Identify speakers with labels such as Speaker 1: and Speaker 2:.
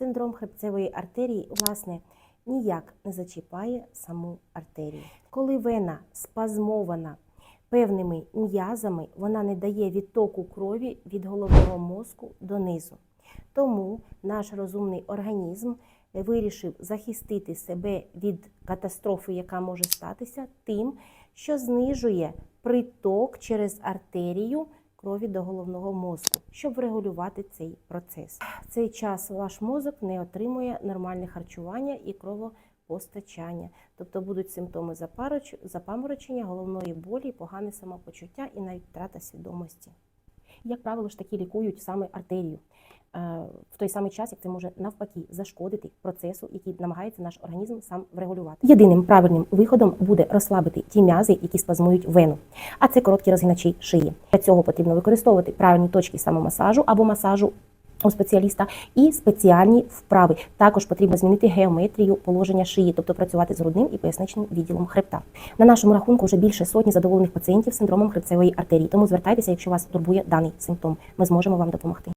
Speaker 1: Синдром хребцевої артерії, власне, ніяк не зачіпає саму артерію. Коли вена спазмована певними м'язами, вона не дає відтоку крові від головного мозку донизу. Тому наш розумний організм вирішив захистити себе від катастрофи, яка може статися, тим, що знижує приток через артерію крові до головного мозку, щоб врегулювати цей процес. В цей час ваш мозок не отримує нормальне харчування і кровопостачання. Тобто будуть симптоми запаморочення, головної болі, погане самопочуття і навіть втрата свідомості. Як правило ж таки лікують саме артерію. Е, В той самий час, як це може навпаки зашкодити процесу, який намагається наш організм сам врегулювати. Єдиним правильним виходом буде розслабити ті м'язи, які спазмують вену. А це короткі розгиначі шиї. Для цього потрібно використовувати правильні точки самомасажу або масажу у спеціаліста і спеціальні вправи. Також потрібно змінити геометрію положення шиї, тобто працювати з грудним і поясничним відділом хребта. На нашому рахунку вже більше сотні задоволених пацієнтів з синдромом хребцевої артерії. Тому звертайтеся, якщо вас турбує даний симптом. Ми зможемо вам допомогти.